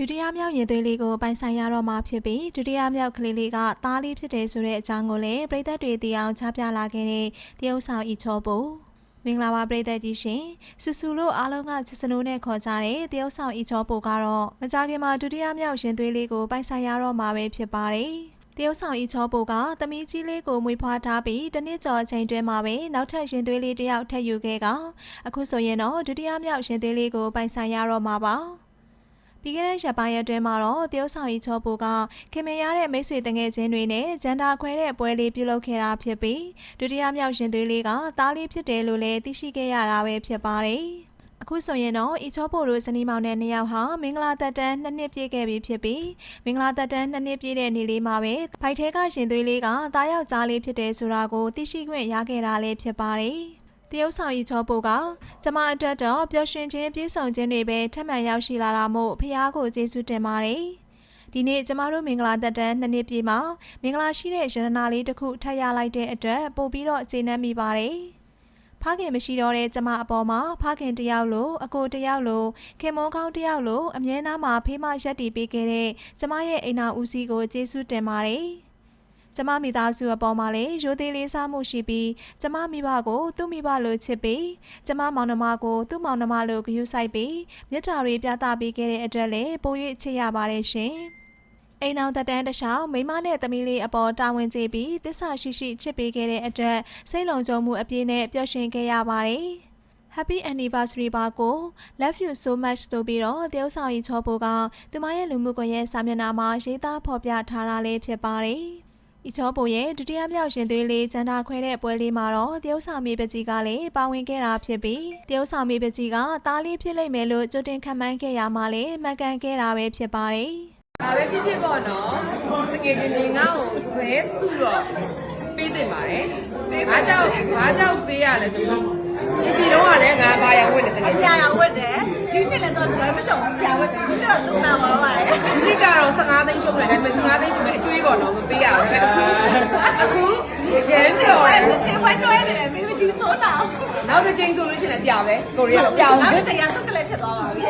ဒုတိယမြောက်ရင်သွေးလေးကိုပိုင်ဆိုင်ရတော့မှာဖြစ်ပြီးဒုတိယမြောက်ကလေးလေးကသားလေးဖြစ်တယ်ဆိုတဲ့အကြောင်းကိုလည်းပြည်သက်တွေသိအောင်ချပြလာခဲ့တဲ့တရုတ်ဆောင်ဤချောပူမင်္ဂလာပါပြည်သက်ကြီးရှင်ဆူဆူလို့အားလုံးကချစ်စနိုးနဲ့ခေါ်ကြတဲ့တရုတ်ဆောင်ဤချောပူကတော့မကြခင်မှာဒုတိယမြောက်ရင်သွေးလေးကိုပိုင်ဆိုင်ရတော့မှာပဲဖြစ်ပါတယ်တရုတ်ဆောင်ဤချောပူကသမီးကြီးလေးကိုမွေးဖွားထားပြီးတစ်နှစ်ကျော်အချိန်တွင်းမှာပဲနောက်ထပ်ရင်သွေးလေးတစ်ယောက်ထပ်ယူခဲ့ကအခုဆိုရင်တော့ဒုတိယမြောက်ရင်သွေးလေးကိုပိုင်ဆိုင်ရတော့မှာပါ ပြီးခဲ့တဲ့ရက်ပိုင်းအတွင်းမှာတော့တရုတ်ဆောင်ကြီးချောပူကခင်မင်ရတဲ့မိတ်ဆွေတငယ်ချင်းတွေနဲ့ဂျန်တာခွဲတဲ့ပွဲလေးပြုလုပ်ခဲ့တာဖြစ်ပြီးဒုတိယမြောက်ရင်သွေးလေးကသားလေးဖြစ်တယ်လို့လည်းသိရှိခဲ့ရတာပဲဖြစ်ပါတယ်။အခုဆိုရင်တော့အီချောပိုတို့ဇနီးမောင်နဲ့နှစ်ယောက်ဟာမင်္ဂလာတက်တန်းနှစ်နှစ်ပြည့်ခဲ့ပြီဖြစ်ပြီးမင်္ဂလာတက်တန်းနှစ်နှစ်ပြည့်တဲ့နေ့လေးမှာပဲဖိုက်ထဲကရှင်သွေးလေးကသားယောက်ကြားလေးဖြစ်တယ်ဆိုတာကိုသိရှိခွင့်ရခဲ့တာလည်းဖြစ်ပါတယ်။ တရုတ်ဆောင်ရီချောပိုကကျမအတွက်တော့ပျော်ရွှင်ခြင်းပြည့်စုံခြင်းတွေပဲထပ်မံရောက်ရှိလာတာမို့ဖះကိုကျေးဇူးတင်ပါတယ်။ဒီနေ့ကျမတို့မင်္ဂလာသက်တမ်းနှစ်နှစ်ပြည့်မှာမင်္ဂလာရှိတဲ့ရတနာလေးတစ်ခုထပ်ရလိုက်တဲ့အတွက်ပို့ပြီးတော့ကျေနပ်မိပါတယ်။ဖခင်မရှိတော့တဲ့ကျမအပေါ်မှာဖခင်တယောက်လိုအကိုတယောက်လိုခင်မုန်းကောင်းတယောက်လိုအမြဲတမ်းမှာဖေးမရက်တီပေးခဲ့တဲ့ကျမရဲ့အိမ်နာဦးစီးကိုကျေးဇူးတင်ပါတယ်။ ကျမမိသားစုအပေါ်မှာလည်းရိုသေလေးစားမှုရှိပြီးကျမမိဘကိုသူ့မိဘလိုချစ်ပြီးကျမမောင်နှမကိုသူ့မောင်နှမလိုဂရုစိုက်ပြီးမြတ်တာတွေပြသပေးခဲ့တဲ့အတွက်လည်းပို၍ချစ်ရပါတယ်ရှင်။အိမ်အောင်တက်တန်းတစ်လျှောက်မိမနဲ့သမီးလေးအပေါ်တာဝန်ကျေပြီးတစ္ဆာရှိရှိချစ်ပေးခဲ့တဲ့အတွက်စိတ်လုံခြုံမှုအပြည့်နဲ့ပျော်ရွှင်ခဲ့ရပါတယ်။ Happy anniversary ပါကို Love you so much ဆိုပြီးတော့တရုတ်ဆောင်ကြီးချောပိုကသူမရဲ့လူမှုကွန်ရက်စာမျက်နှာမှာရေးသားဖော်ပြထားတာလေးဖြစ်ပါတယ်။ ဤချောပိုရဲ့ဒုတိယမြောက်ရင်သွေးလေးကျန်တာခွဲတဲ့ပွဲလေးမှာတော့တရုတ်ဆောင်မီပကြီးကလည်းပါဝင်ခဲ့တာဖြစ်ပြီးတရုတ်ဆောင်မီပကြီးကသားလေးဖြစ်လိမ့်မယ်လို့ကြိုတင်ခံမှန်းခဲ့ရမှလည်းမှန်ကန်ခဲ့တာပဲဖြစ်ပါတယ်။ဒါပဲဖြစ်ဖြစ်ပေါ့နော်တကယ်ချင်းနေငါ့ကိုဇဲစုတော့ပေးတင်ပါတယ်ဘာကြောင့်ဘာကြောင့်ပေးရလဲဆိုတော့ဒီစီတော့ကလည်းငါဘာရဝတ်လဲတကယ်ပြာရဝတ်တယ်ဒီနှစ်လည်းတော့လည်းမရှုံဘူးပြာဝတ်တယ်ဒီတော့သုံးနာပါပါတယ်ဒီကတော့15သိန်းရှုံးတယ်ဒါပေမဲ့15သိန်းရှုံးမယ်အကျွေးပေါ့နော် မပေးရဘူးအခုအခုရဲကျော်ဝဲတယ်ချင်ဝဲတွဲနေတယ်မိမကြီးစိုးနာနောက်တစ်ချိန်ဆိုလို့ရှိရင်လည်းပြပဲကိုရီးယားပြအောင်နောက်တစ်ချိန်ရသုတ်ကလေးဖြစ်သွားပါပြီ